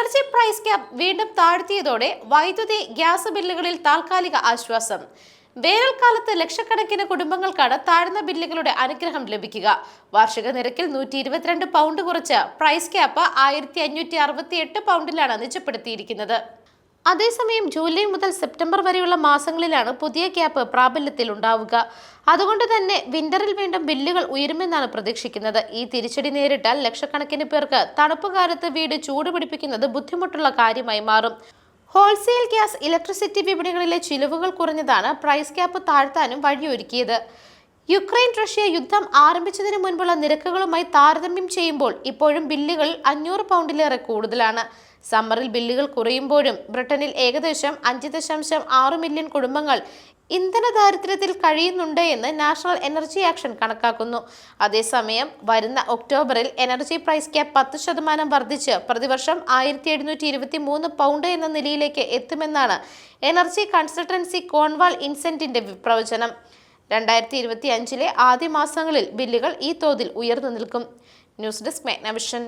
Energy price cap വീണ്ടും താഴ്ത്തിയതോടെ വൈദ്യുതി gas ബില്ലുകളിൽ താൽക്കാലിക ആശ്വാസം. വേനൽക്കാലത്ത് ലക്ഷക്കണക്കിന് കുടുംബങ്ങൾക്കാണ് താഴ്ന്ന ബില്ലുകളുടെ അനുഗ്രഹം ലഭിക്കുക. വാർഷിക നിരക്കിൽ നൂറ്റി ഇരുപത്തിരണ്ട് പൗണ്ട് കുറച്ച് പ്രൈസ് ക്യാപ്പ് ആയിരത്തി അഞ്ഞൂറ്റി അറുപത്തി എട്ട് പൗണ്ടിലാണ് നിജപ്പെടുത്തിയിരിക്കുന്നത്. അതേസമയം ജൂലൈ മുതൽ സെപ്റ്റംബർ വരെയുള്ള മാസങ്ങളിലാണ് പുതിയ ക്യാപ്പ് പ്രാബല്യത്തിൽ ഉണ്ടാവുക. അതുകൊണ്ട് തന്നെ വിന്ററിൽ വീണ്ടും ബില്ലുകൾ ഉയരുമെന്നാണ് പ്രതീക്ഷിക്കുന്നത്. ഈ തിരിച്ചടി നേരിട്ടാൽ ലക്ഷക്കണക്കിന് പേർക്ക് തണുപ്പ് കാലത്ത് വീട് ചൂടുപിടിപ്പിക്കുന്നത് ബുദ്ധിമുട്ടുള്ള കാര്യമായി മാറും. ഹോൾസെയിൽ ഗ്യാസ് ഇലക്ട്രിസിറ്റി വിപണികളിലെ ചിലവുകൾ കുറഞ്ഞതാണ്. പ്രൈസ് ക്യാപ്പ് താഴ്ത്താനും വഴിയൊരുക്കിയത്. യുക്രൈൻ റഷ്യ യുദ്ധം ആരംഭിച്ചതിന് മുൻപുള്ള നിരക്കുകളുമായി താരതമ്യം ചെയ്യുമ്പോൾ ഇപ്പോഴും ബില്ലുകൾ അഞ്ഞൂറ് പൗണ്ടിലേറെ കൂടുതലാണ്. സമ്മറിൽ ബില്ലുകൾ കുറയുമ്പോഴും ബ്രിട്ടനിൽ ഏകദേശം അഞ്ച് ദശാംശം ആറ് മില്യൺ കുടുംബങ്ങൾ ഇന്ധന ദാരിദ്ര്യത്തിൽ കഴിയുന്നുണ്ട് എന്ന് നാഷണൽ എനർജി ആക്ഷൻ കണക്കാക്കുന്നു. അതേസമയം വരുന്ന ഒക്ടോബറിൽ എനർജി പ്രൈസ് ക്യാപ് പത്ത് ശതമാനം വർദ്ധിച്ച് പ്രതിവർഷം ആയിരത്തി എഴുന്നൂറ്റി ഇരുപത്തി മൂന്ന് പൗണ്ട് എന്ന നിലയിലേക്ക് എത്തുമെന്നാണ് എനർജി കൺസൾട്ടൻസി കോൺവാൾ ഇൻസെന്റിന്റെ പ്രവചനം രണ്ടായിരത്തി ഇരുപത്തി അഞ്ചിലെ ആദ്യ മാസങ്ങളിൽ ബില്ലുകൾ ഈ തോതിൽ ഉയർന്നു നിൽക്കും. News desk മെഗ്നവിഷൻ